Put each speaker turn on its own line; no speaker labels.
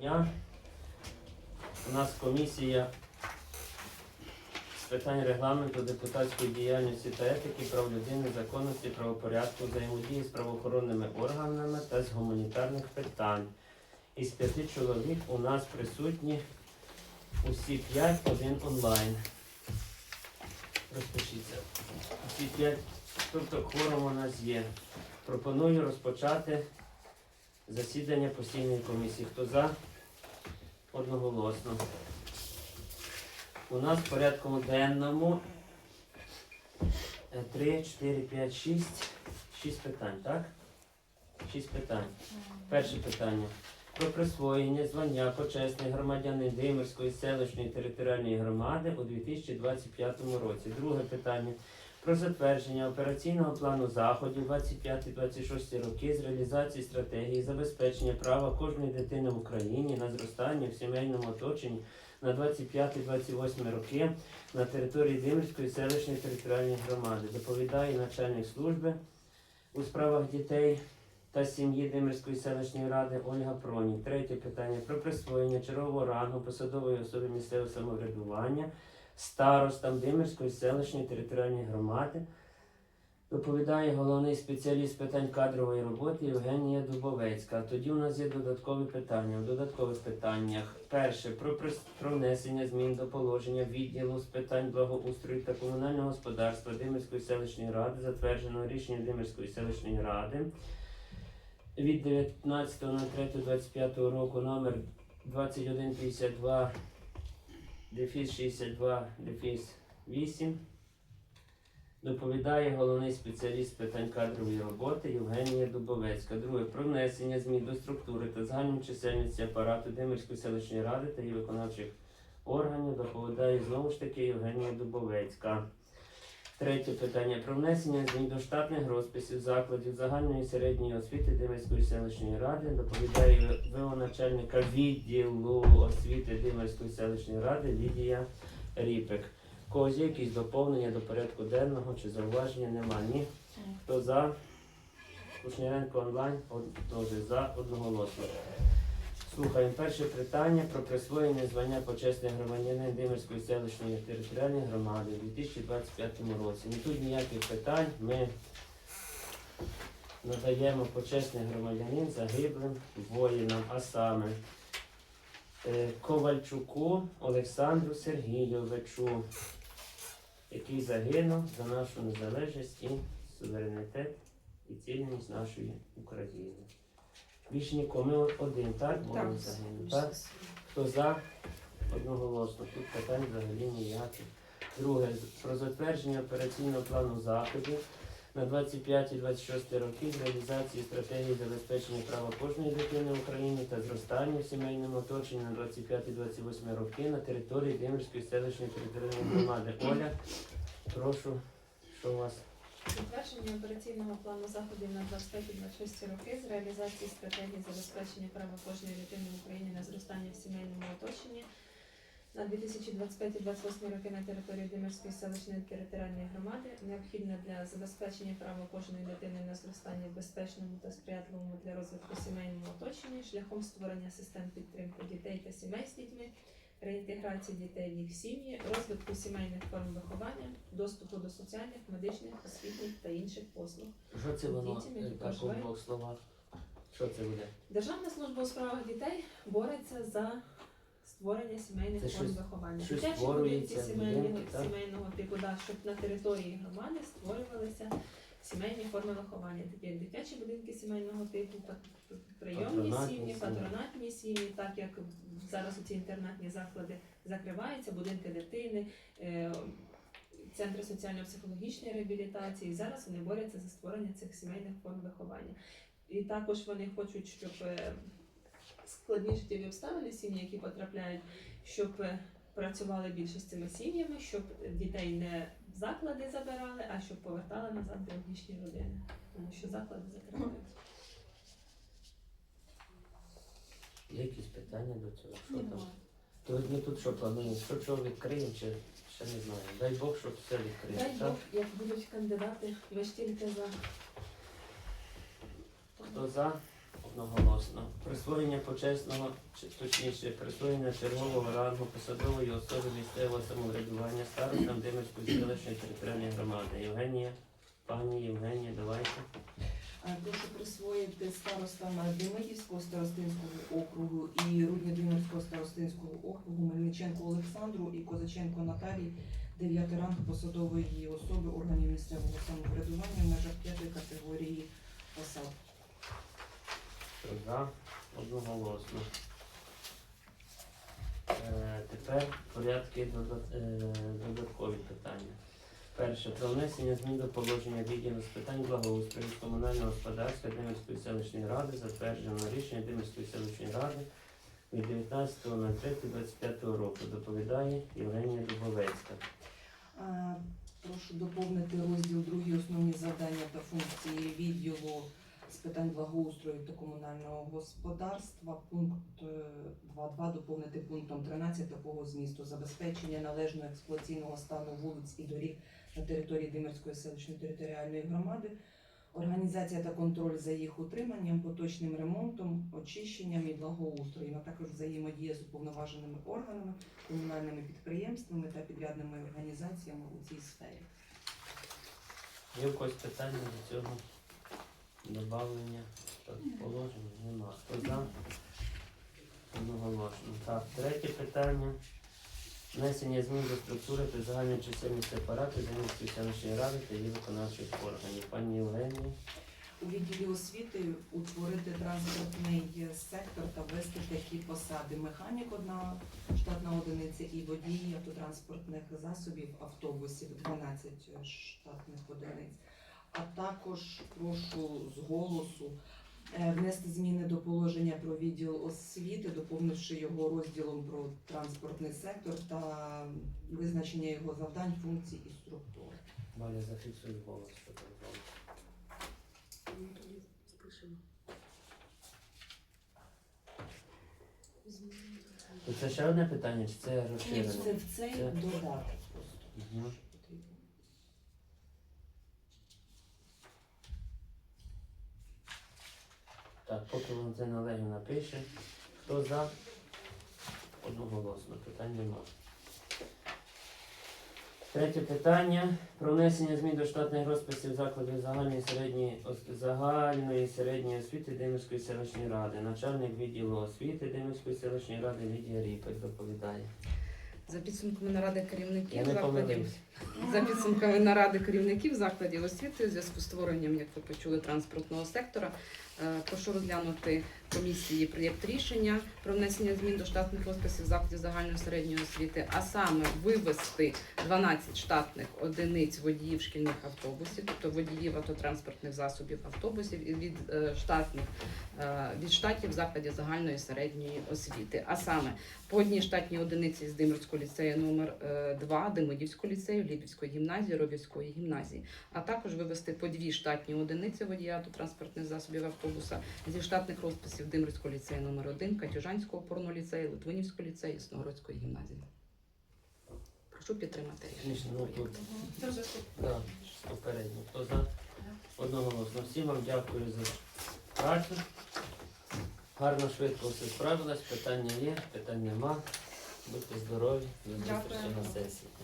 дня. У нас комісія з питань регламенту, депутатської діяльності та етики, прав людини, законності, правопорядку, взаємодії з правоохоронними органами та з гуманітарних питань. Із п'яти чоловік у нас присутні усі п'ять, один онлайн. Розпишіться. Усі п'ять, тобто кворум у нас є. Пропоную розпочати засідання постійної комісії. Хто за? Одноголосно. У нас в порядку денному 3, 4, 5, 6. 6 питань, так? 6 питань. Перше питання. Про присвоєння звання почесний громадянин Димирської селищної територіальної громади у 2025 році. Друге питання. Про затвердження операційного плану заходів 25-26 роки з реалізації стратегії забезпечення права кожної дитини в Україні на зростання в сімейному оточенні на 25-28 роки на території Димирської селищної територіальної громади. Доповідає начальник служби у справах дітей та сім'ї Димирської селищної ради Ольга Пронік. Третє питання про присвоєння чергового рангу посадової особи місцевого самоврядування старостам Димирської селищної територіальної громади. Доповідає головний спеціаліст питань кадрової роботи Євгенія Дубовецька. Тоді у нас є додаткові питання. В додаткових питаннях перше про, про внесення змін до положення відділу з питань благоустрою та комунального господарства Димирської селищної ради, затвердженого рішенням Димирської селищної ради від 19.03.25 року номер 2152 дефіс 62 дефіс 8 доповідає головний спеціаліст з питань кадрової роботи Євгенія Дубовецька. Друге про внесення змін до структури та загальної чисельності апарату Димирської селищної ради та її виконавчих органів доповідає знову ж таки Євгенія Дубовецька. Третє питання про внесення змін до штатних розписів закладів загальної середньої освіти Димирської селищної ради доповідає ВО начальника відділу освіти Димирської селищної ради Лідія Ріпек. Когось якісь доповнення до порядку денного чи зауваження? Нема. Ні. Хто за? Кушніренко онлайн теж за одноголосно. Слухаємо перше питання про присвоєння звання почесний громадянин Димирської селищної територіальної громади у 2025 році. Не тут ніяких питань. Ми надаємо почесний громадянин загиблим воїнам, а саме е, Ковальчуку Олександру Сергійовичу, який загинув за нашу незалежність і суверенітет і цільність нашої України. Більше нікого. Ми один, так? Воїн загинув, так? Хто за? Одноголосно. Тут питань взагалі ніяких. Друге, про затвердження операційного плану заходів на 25-26 роки з реалізації стратегії забезпечення права кожної дитини в Україні та зростання в сімейному оточенні на 25-28 роки на території Димирської селищної територіальної громади. Оля, прошу, що у вас?
Затвердження операційного плану заходів на 25-26 роки з реалізації стратегії забезпечення права кожної дитини в Україні на зростання в сімейному оточенні на 2025-28 роки на території Димирської селищної територіальної громади. Необхідно для забезпечення права кожної дитини на зростання в безпечному та сприятливому для розвитку сімейному оточенні шляхом створення систем підтримки дітей та сімей з дітьми, реінтеграції дітей в їх сім'ї, розвитку сімейних форм виховання, доступу до соціальних, медичних, освітніх та інших послуг.
Що це воно
Дітям, які
е, так у
проживають?
двох словах? Що це буде?
Державна служба у справах дітей бореться за створення сімейних
Це
форм
щось-
виховання.
щось
Дитячі
створюється,
сімейного,
будинки, так?
сімейного типу, да, щоб на території громади створювалися сімейні форми виховання. Такі як дитячі будинки сімейного типу, прийомні сім'ї, патронатні сім'ї, так як зараз ці інтернатні заклади закриваються, будинки дитини. е, Центри соціально-психологічної реабілітації зараз вони борються за створення цих сімейних форм виховання. І також вони хочуть, щоб е, складні життєві обставини сім'ї, які потрапляють, щоб е, працювали більше з цими сім'ями, щоб дітей не в заклади забирали, а щоб повертали назад біологічні родини, тому що заклади закриваються.
Є якісь питання до цього? Що там?
Немає.
То ми тут що плануємо? Що чого відкриємо, чи ще не знаю. Дай Бог, щоб все відкрили.
Дай
так?
Бог, як будуть кандидати, ви ж тільки за
Хто за? Одноголосно. Присвоєння почесного, чи точніше, присвоєння чергового рангу посадової особи місцевого самоврядування старостам Димирської селищної територіальної громади. Євгенія, пані Євгенія, давайте.
Прошу присвоїти старостам Демидівського старостинського округу і Руднєдимирського старостинського округу Мельниченко Олександру і Козаченко Наталії дев'ятий ранг посадової особи органів місцевого самоврядування в межах п'ятої категорії посад.
Хто за? Одноголосно. Е, тепер порядки е, додаткові питання. Перше. Про внесення змін до положення відділу з питань благоустрою комунального господарства Димирської селищної ради, затверджено рішення Димирської селищної ради від 19.03.25 року. Доповідає Євгенія Дубовецька.
Е, Прошу доповнити розділ другі основні завдання та функції відділу з питань благоустрою та комунального господарства. Пункт е, 2.2 доповнити пунктом 13 такого змісту забезпечення належного експлуатаційного стану вулиць і доріг на території Димирської селищної територіальної громади. Організація та контроль за їх утриманням, поточним ремонтом, очищенням і благоустроєм, а також взаємодія з уповноваженими органами, комунальними підприємствами та підрядними організаціями у цій сфері.
Є в когось питання до цього добавлення положення? Нема. Хто за? Одноголосно. Так, третє питання. Внесення змін до структури та загальної чисельності апарату Зеленської селищної ради та її виконавчих органів. Пані Євгенія.
У відділі освіти утворити транспортний сектор та ввести такі посади. Механік одна штатна одиниця і водій автотранспортних засобів автобусів 12 штатних одиниць. А також прошу з голосу е, внести зміни до положення про відділ освіти, доповнивши його розділом про транспортний сектор та визначення його завдань, функцій і структур.
Валя, зафіксуй голос. Це ще одне питання, чи це
Ні, це в цей
Це-
додаток просто.
Так, поки Валентина Олегівна пише. Хто за? Одноголосно, питань нема. Третє питання про внесення змін до штатних розписів закладів загальної середньої загальної середньої освіти Димирської селищної ради. Начальник відділу освіти Димирської селищної ради Лідія Ріпик доповідає.
За підсумками наради керівників закладів за підсумками наради керівників закладів освіти у зв'язку з створенням, як ви почули, транспортного сектора. Е, Прошу розглянути комісії проєкт рішення про внесення змін до штатних розписів закладів загальної середньої освіти, а саме вивести 12 штатних одиниць водіїв шкільних автобусів, тобто водіїв автотранспортних засобів автобусів і від е, штатних е, від штатів закладів загальної середньої освіти. А саме по одній штатній одиниці з Димирського ліцею номер 2 Демидівського ліцею, Ліпівської гімназії, Ровівської гімназії, а також вивести по дві штатні одиниці водія автотранспортних засобів автобуса зі штатних розписів Димирського ліцею номер 1 Катюжанського опорного ліцею, Литвинівського ліцею, Сногородської гімназії. Прошу підтримати.
Ніж, ну, тут, да, попередньо. Хто за? Одноголосно. Всім вам дякую за працю. Гарно, швидко все справилось. Питання є, питань нема. Будьте здорові. До зустрічі на сесії.